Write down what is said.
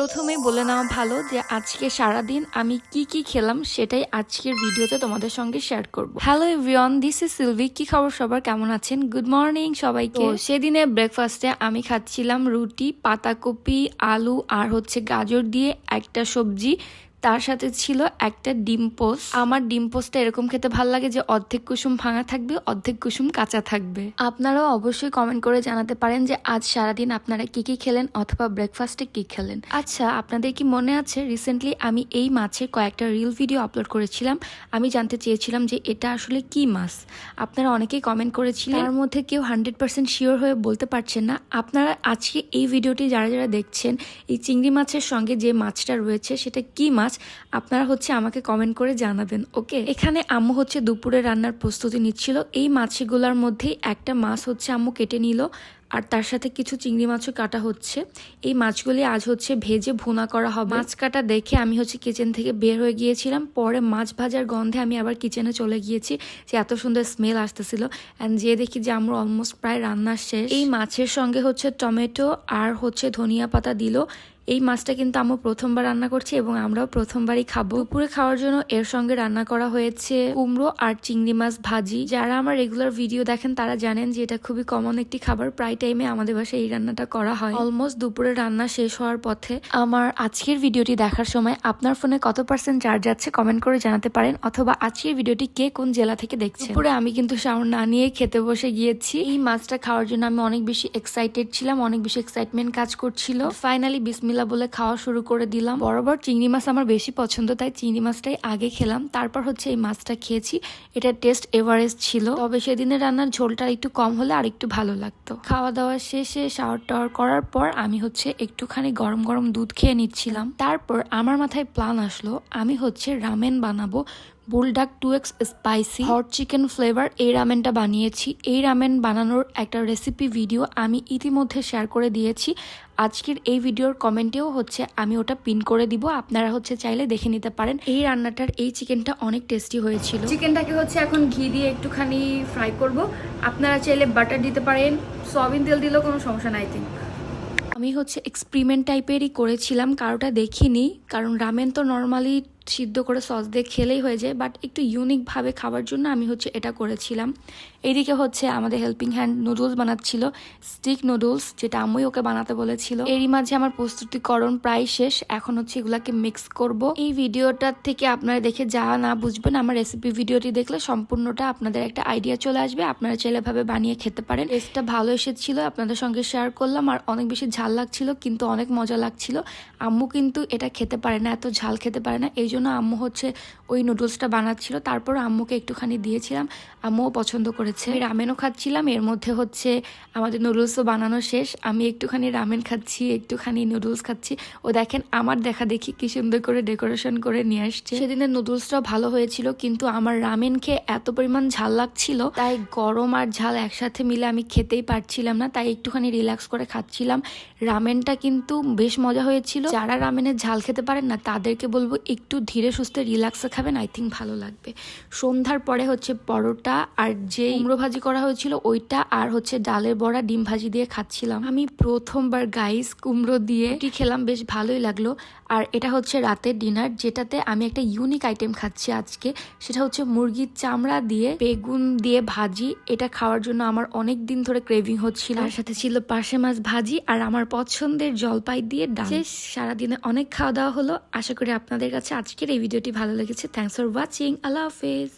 প্রথমে বলে নেওয়া ভালো যে আজকে সারা দিন আমি কি কি খেলাম সেটাই আজকের ভিডিওতে তোমাদের সঙ্গে শেয়ার করব। Hello everyone this is Silvi কি খবর সবার? কেমন আছেন? গুড মর্নিং সবাইকে। সেদিনে ব্রেকফাস্টে আমি খাচ্ছিলাম রুটি পাতাকপি আলু আর হচ্ছে গাজর দিয়ে একটা সবজি। তার সাথে ছিল একটা ডিম পোস্ট। আমার ডিম পোস্টটা এরকম খেতে ভালো লাগে যে অর্ধেক কুসুম ভাঙা থাকবে, অর্ধেক কুসুম কাঁচা থাকবে। আপনারাও অবশ্যই কমেন্ট করে জানাতে পারেন যে আজ সারাদিন আপনারা কি কি খেলেন অথবা ব্রেকফাস্টে কি খেলেন। আচ্ছা আপনাদের কি মনে আছে? রিসেন্টলি আমি এই মাছের কয়েকটা রিল ভিডিও আপলোড করেছিলাম। আমি জানতে চেয়েছিলাম যে এটা আসলে কি মাছ। আপনারা অনেকেই কমেন্ট করেছিলেন। তার মধ্যে কেউ হান্ড্রেড পার্সেন্ট শিওর হয়ে বলতে পারছেন না। আপনারা আজকে এই ভিডিওটি যারা যারা দেখছেন, এই চিংড়ি মাছের সঙ্গে যে মাছটা রয়েছে, সেটা কি মাছ? আপনারা হচ্ছে আমাকে কমেন্ট করে জানাবেন ওকে এখানে আম্মু হচ্ছে দুপুরে রান্নার প্রস্তুতি নিচ্ছিল। এই মাছগুলোর মধ্যেই একটা মাছ হচ্ছে আম্মু কেটে নিল, আর তার সাথে কিছু চিংড়ি মাছও কাটা হচ্ছে। এই মাছগুলি আজ হচ্ছে ভেজে ভুনা করা হবে। মাছ কাটা দেখে আমি হচ্ছে কিচেন থেকে বের হয়ে গিয়েছিলাম। পরে মাছ ভাজার গন্ধে আমি আবার কিচেনে চলে গিয়েছি, যে এত সুন্দর স্মেল আসতেছিল। অ্যান্ড যে দেখি যে আমরা অলমোস্ট প্রায় রান্না শেষ। এই মাছের সঙ্গে হচ্ছে টমেটো আর হচ্ছে ধনিয়া পাতা দিল। এই মাছটা কিন্তু আম্মু প্রথমবার রান্না করছি এবং আমরাও প্রথমবারই খাব। দুপুরে খাওয়ার জন্য এর সঙ্গে রান্না করা হয়েছে কুমড়ো আর চিংড়ি মাছ ভাজি। যারা আমার রেগুলার ভিডিও দেখেন, তারা জানেন যে এটা খুবই কমন একটি খাবার। প্রায় টাইমে আমাদের বাসায় এই রান্নাটা করা হয়। অলমোস্ট দুপুরে রান্না শেষ হওয়ার পথে আমার আজকের ভিডিওটি দেখার সময় আপনার ফোনে কত পার্সেন্ট চার্জ আছে কমেন্ট করে জানাতে পারেন অথবা আজকের ভিডিওটি কে কোন জেলা থেকে দেখছে দুপুরে আমি কিন্তু শাওন না নিয়ে খেতে বসে গিয়েছি। এই মাছটা খাওয়ার জন্য আমি অনেক বেশি এক্সাইটেড ছিলাম, অনেক বেশি এক্সাইটমেন্ট কাজ করছিল। ফাইনালি বিসমিল্লা বলে খাওয়া শুরু করে দিলাম। বরাবর চিংড়ি মাছ আমার বেশি পছন্দ, তাই চিংড়ি মাছটাই আগে খেলাম। তারপর হচ্ছে এই মাছটা খেয়েছি। এটা টেস্ট এভারেস্ট ছিল। তবে সেদিনের রান্নার ঝোলটা একটু কম হলে আর একটু ভালো লাগতো। খাওয়া দাওয়া শেষে শাওয়ার টাওয়ার করার পর আমি হচ্ছে একটুখানি গরম গরম দুধ খেয়ে নিচ্ছিলাম। তারপর আমার মাথায় প্ল্যান আসলো, আমি হচ্ছে রামেন বানাবো। Buldak two x spicy hot chicken flavour এই রামেনটা বানিয়েছি। এই রামেন বানানোর একটা রেসিপি ভিডিও আমি ইতিমধ্যে শেয়ার করে দিয়েছি। আজকের এই ভিডিওর কমেন্টেও হচ্ছে আমি ওটা পিন করে দিব। আপনারা হচ্ছে চাইলে দেখে নিতে পারেন। এই রান্নাটার এই চিকেনটা অনেক টেস্টি হয়েছিল। চিকেনটাকে হচ্ছে এখন ঘি দিয়ে একটুখানি ফ্রাই করব। আপনারা চাইলে বাটার দিতে পারেন সয়াবিন তেল দিলেও কোনো সমস্যা নাই থিঙ্ক আমি হচ্ছে এক্সপেরিমেন্ট টাইপেরই করেছিলাম কারোটা দেখিনি কারণ রামেন তো নর্মালি সিদ্ধ করে সস দিয়ে খেলেই হয়ে যায় বাট একটু ইউনিকভাবে খাবার জন্য আমি হচ্ছে এটা করেছিলাম। এইদিকে হচ্ছে আমাদের হেল্পিং হ্যান্ড নুডলস বানাচ্ছিল স্টিক নুডলস যেটা আম্মুই ওকে বানাতে বলেছিল। এরই মাঝে আমার প্রস্তুতিকরণ প্রায় শেষ, এখন হচ্ছে এগুলাকে মিক্স করব। এই ভিডিওটার থেকে আপনারা দেখে যা না বুঝবেন, আমার রেসিপি ভিডিওটি দেখলে সম্পূর্ণটা আপনাদের একটা আইডিয়া চলে আসবে, আপনারা চাইলে ভাবে বানিয়ে খেতে পারেন। টেস্টটা ভালো এসেছিল, আপনাদের সঙ্গে শেয়ার করলাম, আর অনেক বেশি ঝাল লাগছিল, কিন্তু অনেক মজা লাগছিল। আম্মু কিন্তু এটা খেতে পারে না, এত ঝাল খেতে পারে না, এই জন্য আম্মু হচ্ছে ওই নুডলসটা বানাচ্ছিল। তারপর আম্মুকে একটুখানি দিয়েছিলাম। আম্মুও পছন্দ করেছে। রামেনও খাচ্ছিলাম। এর মধ্যে হচ্ছে আমাদের নুডলসও বানানো শেষ। আমি একটুখানি রামেন খাচ্ছি, একটুখানি নুডলস খাচ্ছি। ও দেখেন, আমার দেখা দেখি কি সুন্দর করে ডেকোরেশন করে নিয়ে আসছে। সেদিনের নুডলসটাও ভালো হয়েছিল, কিন্তু আমার রামেন খেয়ে এত পরিমাণ ঝাল লাগছিল, তাই গরম আর ঝাল একসাথে মিলে আমি খেতেই পারছিলাম না। তাই একটুখানি রিল্যাক্স করে খাচ্ছিলাম। রামেনটা কিন্তু বেশ মজা হয়েছিল। যারা রামেনের ঝাল খেতে পারেন না, তাদেরকে বলব একটু ধীরে সুস্থে রিল্যাক্সে খাবেন আই থিঙ্ক ভালো লাগবে। সন্ধ্যার পরে হচ্ছে পরোটা আর যে কুমড়ো ভাজি করা হয়েছিল ওইটা আর হচ্ছে ডালের বড়া ডিম ভাজি দিয়ে খাচ্ছিলাম। আমি প্রথমবার গাইস কুমড়ো দিয়ে রুটি খেলাম বেশ ভালোই লাগল। আর এটা হচ্ছে রাতের ডিনার যেটাতে আমি একটা ইউনিক আইটেম খাচ্ছি আজকে। সেটা হচ্ছে মুরগির চামড়া দিয়ে বেগুন দিয়ে ভাজি। এটা খাওয়ার জন্য আমার অনেক দিন ধরে ক্রেভিং হচ্ছিল। তার সাথে ছিল পাশে মাছ ভাজি আর আমার পছন্দের জলপাই দিয়ে ডাল। সারাদিনে অনেক খাওয়া দাওয়া হলো। আশা করি আপনাদের কাছে আজকের এই ভিডিওটি ভালো লেগেছে থ্যাংকস ফর ওয়াচিং আল্লাহ হাফেজ।